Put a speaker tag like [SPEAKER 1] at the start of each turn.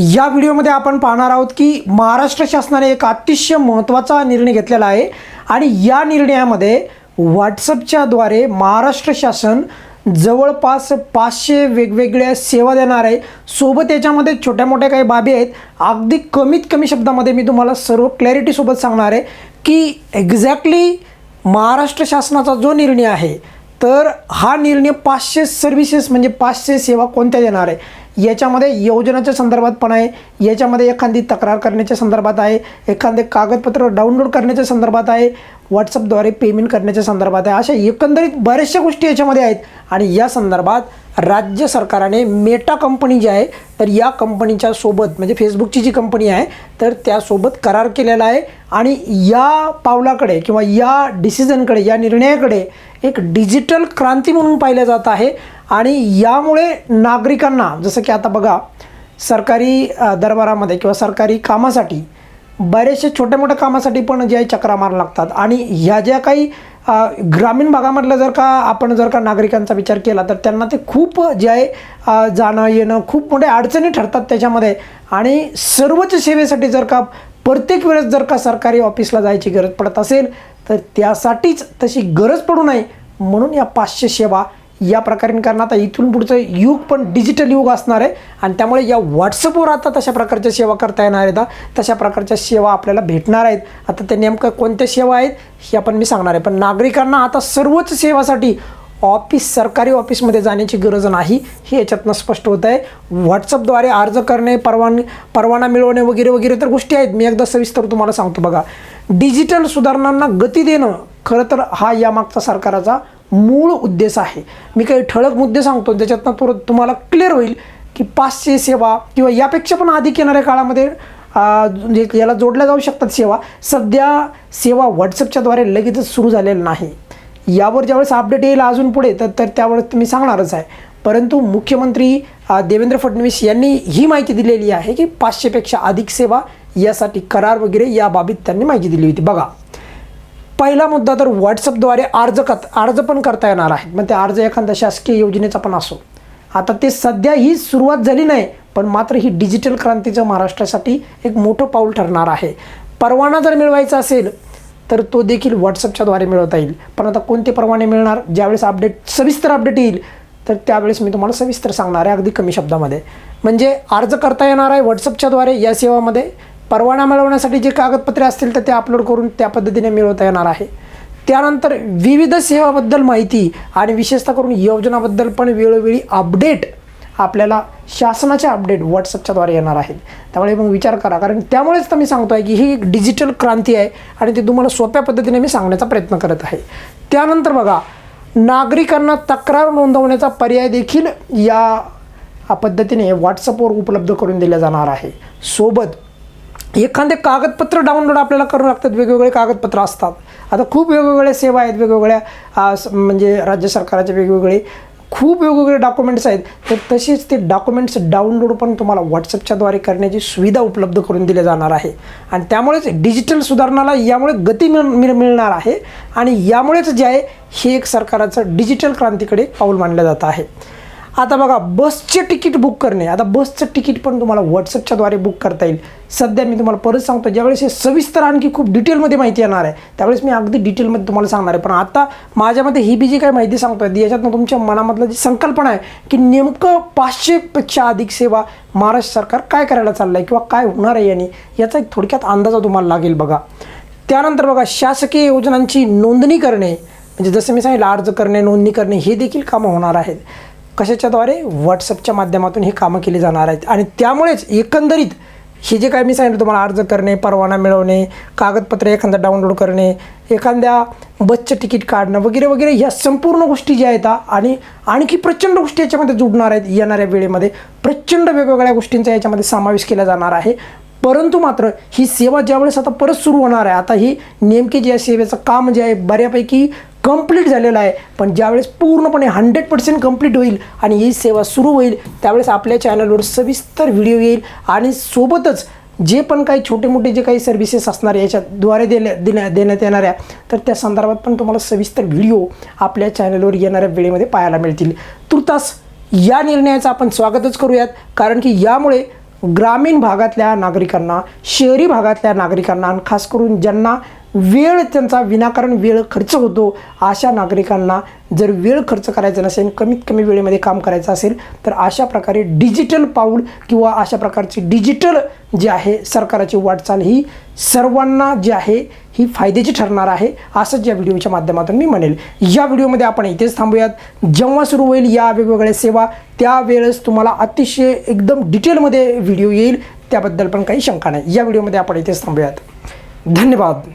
[SPEAKER 1] या व्हिडिओमध्ये आपण पाहणार आहोत की महाराष्ट्र शासनाने एक अतिशय महत्त्वाचा निर्णय घेतलेला आहे आणि या निर्णयामध्ये व्हॉट्सअपच्याद्वारे महाराष्ट्र शासन जवळपास पाचशे वेगवेगळ्या सेवा देणार आहे. सोबत याच्यामध्ये छोट्या मोठ्या काही बाबी आहेत. अगदी कमीत कमी शब्दामध्ये मी तुम्हाला सर्व क्लॅरिटीसोबत सांगणार आहे की एक्झॅक्टली महाराष्ट्र शासनाचा जो निर्णय आहे तर हा निर्णय पाचशे सर्व्हिसेस म्हणजे पाचशे सेवा कोणत्या देणार आहे? याच्यामध्ये योजनाच्या संदर्भात पण आहे. याच्यामध्ये एखादी तक्रार करण्याच्या संदर्भात आहे. एखादे कागदपत्र डाउनलोड करण्याच्या संदर्भात आहे. व्हॉट्सअपद्वारे पेमेंट करण्याच्या संदर्भात आहे. अशा एकंदरीत बऱ्याचशा गोष्टी याच्यामध्ये आहेत. आणि या संदर्भात राज्य सरकारने मेटा कंपनी जी आहे तर या कंपनीच्या सोबत म्हणजे फेसबुकची जी कंपनी आहे तर त्यासोबत करार केलेला आहे. आणि या पावलाकडे किंवा या डिसिजनकडे या निर्णयाकडे एक डिजिटल क्रांती म्हणून पाहिलं जात आहे. आणि यामुळे नागरिकांना जसं की आता बघा सरकारी दरबारामध्ये किंवा सरकारी कामासाठी बरेचसे छोट्या मोठ्या कामासाठी पण जे आहे चक्रा मार लागतात. आणि ह्या ज्या काही ग्रामीण भागामधलं जर का आपण जर का नागरिकांचा विचार केला तर त्यांना ते खूप जे आहे जाणं येणं खूप मोठ्या अडचणी ठरतात त्याच्यामध्ये. आणि सर्वच सेवेसाठी जर का प्रत्येक वेळेस जर का सरकारी ऑफिसला जायची गरज पडत असेल तर त्यासाठीच तशी गरज पडू नये म्हणून या पाचशे सेवा या प्रकारे कारण आता इथून पुढचं युग पण डिजिटल युग असणार आहे. आणि त्यामुळे या व्हॉट्सअपवर आता तशा प्रकारच्या सेवा करता येणार आहेत तशा प्रकारच्या सेवा आपल्याला भेटणार आहेत. आता ते नेमकं कोणत्या सेवा आहेत हे आपण मी सांगणार आहे. पण नागरिकांना आता सर्वच सेवासाठी ऑफिस सरकारी ऑफिसमध्ये जाण्याची गरज नाही हे याच्यातनं स्पष्ट होत आहे. व्हॉट्सअपद्वारे अर्ज करणे परवान परवाना मिळवणे वगैरे वगैरे तर गोष्टी आहेत. मी एकदा सविस्तर तुम्हाला सांगतो बघा. डिजिटल सुधारणांना गती देणं खरं तर हा यामागचा सरकाराचा मूळ उद्देश आहे. मी काही ठळक मुद्दे सांगतो त्याच्यातनं तो तुम्हाला क्लिअर होईल की पाचशे सेवा किंवा यापेक्षा पण अधिक येणाऱ्या काळामध्ये याला जोडल्या जाऊ शकतात सेवा सध्या सेवा व्हॉट्सअपच्याद्वारे लगेचच सुरू झालेलं नाही. यावर ज्यावेळेस अपडेट येईल अजून पुढे तर तर त्यावेळेस तुम्ही सांगणारच आहे. परंतु मुख्यमंत्री देवेंद्र फडणवीस यांनी ही माहिती दिलेली आहे की पाचशेपेक्षा अधिक सेवा यासाठी करार वगैरे या बाबीत त्यांनी माहिती दिली होती. बघा. पहिला मुद्दा तर व्हॉट्सअपद्वारे अर्ज कर अर्ज पण करता येणार आहे. मग ते अर्ज एखाद्या शासकीय योजनेचा पण असो. आता ते सध्या ही सुरुवात झाली नाही पण मात्र ही डिजिटल क्रांतीचं महाराष्ट्रासाठी एक मोठं पाऊल ठरणार आहे. परवाना जर मिळवायचा असेल तर तो देखील व्हॉट्सअपच्याद्वारे मिळवता येईल. पण आता कोणते परवाने मिळणार? ज्यावेळेस अपडेट सविस्तर अपडेट येईल तर त्यावेळेस मी तुम्हाला सविस्तर सांगणार आहे अगदी कमी शब्दामध्ये. म्हणजे अर्ज करता येणार आहे व्हॉट्सअपच्याद्वारे या सेवामध्ये. परवाना मिळवण्यासाठी जे कागदपत्रे असतील तर ते अपलोड करून त्या पद्धतीने मिळवता येणार आहे. त्यानंतर विविध सेवाबद्दल माहिती आणि विशेषतः करून योजनाबद्दल पण वेळोवेळी अपडेट आपल्याला शासनाचे अपडेट व्हॉट्सअपच्याद्वारे येणार आहेत. त्यामुळे मग विचार करा. कारण त्यामुळेच तर मी सांगतो आहे की ही एक डिजिटल क्रांती आहे आणि ती तुम्हाला सोप्या पद्धतीने मी सांगण्याचा प्रयत्न करत आहे. त्यानंतर बघा नागरिकांना तक्रार नोंदवण्याचा पर्याय देखील या पद्धतीने व्हॉट्सअपवर उपलब्ध करून दिला जाणार आहे. सोबत एखादे कागदपत्र डाउनलोड आपल्याला करू लागतात वेगवेगळे कागदपत्र असतात. आता खूप वेगवेगळ्या सेवा आहेत वेगवेगळ्या स- म्हणजे राज्य सरकारचे वेगवेगळे खूप वेगवेगळे डॉक्युमेंट्स आहेत. तर तसेच ते डॉक्युमेंट्स डाउनलोड पण तुम्हाला व्हॉट्सअपच्याद्वारे करण्याची सुविधा उपलब्ध करून दिली जाणार आहे. आणि त्यामुळेच डिजिटल सुधारणाला यामुळे गती मिळ मिळ- मिळणार आहे. आणि यामुळेच जे आहे हे एक सरकाराचं डिजिटल क्रांतीकडे पाऊल मानलं जात आहे. आता बघा बसचे तिकीट बुक करणे. आता बसचं तिकीट पण तुम्हाला व्हॉट्सअपच्याद्वारे बुक करता येईल. सध्या मी तुम्हाला परत सांगतो ज्यावेळेस हे सविस्तर आणखी खूप डिटेलमध्ये माहिती येणार आहे त्यावेळेस मी अगदी डिटेलमध्ये तुम्हाला सांगणार आहे. पण आता माझ्यामध्ये ही बी जी काही माहिती सांगतो आहे याच्यातनं तुमच्या मनामधलं जी संकल्पना आहे की नेमकं पाचशेपेक्षा अधिक सेवा महाराष्ट्र सरकार काय करायला चाललं आहे किंवा काय होणार आहे याने याचा एक थोडक्यात अंदाजा तुम्हाला लागेल बघा. त्यानंतर बघा शासकीय योजनांची नोंदणी करणे म्हणजे जसं मी सांगितलं अर्ज करणे नोंदणी करणे हे देखील कामं होणार आहेत. कशाच्याद्वारे? व्हॉट्सअपच्या माध्यमातून ही कामं केली जाणार आहेत. आणि त्यामुळेच एकंदरीत हे जे काय मी सांगितलं तुम्हाला अर्ज करणे परवाना मिळवणे कागदपत्र एखादा डाउनलोड करणे एखाद्या बसचं तिकीट काढणं वगैरे वगैरे ह्या संपूर्ण गोष्टी ज्या आहेत आणि आणखी प्रचंड गोष्टी याच्यामध्ये जुडणार आहेत येणाऱ्या वेळेमध्ये. प्रचंड वेगवेगळ्या गोष्टींचा याच्यामध्ये समावेश केला जाणार आहे. परंतु मात्र ही सेवा ज्यावेळेस आता परत सुरू होणार आहे आता ही नेमकी जी आहे सेवेचं काम जे आहे बऱ्यापैकी कंप्लीट झालेलं आहे. पण ज्यावेळेस पूर्णपणे हंड्रेड पर्सेंट कंप्लीट होईल आणि ही सेवा सुरू होईल त्यावेळेस आपल्या चॅनलवर सविस्तर व्हिडिओ येईल आणि सोबतच जे पण काही छोटे मोठे जे काही सर्व्हिसेस असणार याच्याद्वारे दिल्या देण्या देण्यात येणाऱ्या तर त्या संदर्भात पण तुम्हाला सविस्तर व्हिडिओ आपल्या चॅनलवर येणाऱ्या वेळेमध्ये पाहायला मिळतील. तुर्तास या निर्णयाचं आपण स्वागतच करूयात कारण की यामुळे ग्रामीण भागातल्या नागरिकांना शहरी भागातल्या नागरिकांना आणि खास करून ज्यांना वेळ त्यांचा विनाकारण वेळ खर्च होतो अशा नागरिकांना जर वेळ खर्च करायचा नसेल कमीत कमी वेळेमध्ये काम करायचं असेल तर अशा प्रकारे डिजिटल पाऊल किंवा अशा प्रकारची डिजिटल जी आहे सरकाराची वाटचाल ही सर्वांना जी आहे ही फायद्याची ठरणार आहे असंच या व्हिडिओच्या माध्यमातून मी म्हणेल. या व्हिडिओमध्ये आपण इथेच थांबूयात. जेव्हा सुरू होईल या वेगवेगळ्या सेवा त्यावेळेस तुम्हाला अतिशय एकदम डिटेलमध्ये व्हिडिओ येईल त्याबद्दल पण काही शंका नाही. या व्हिडिओमध्ये आपण इथेच थांबूयात. धन्यवाद.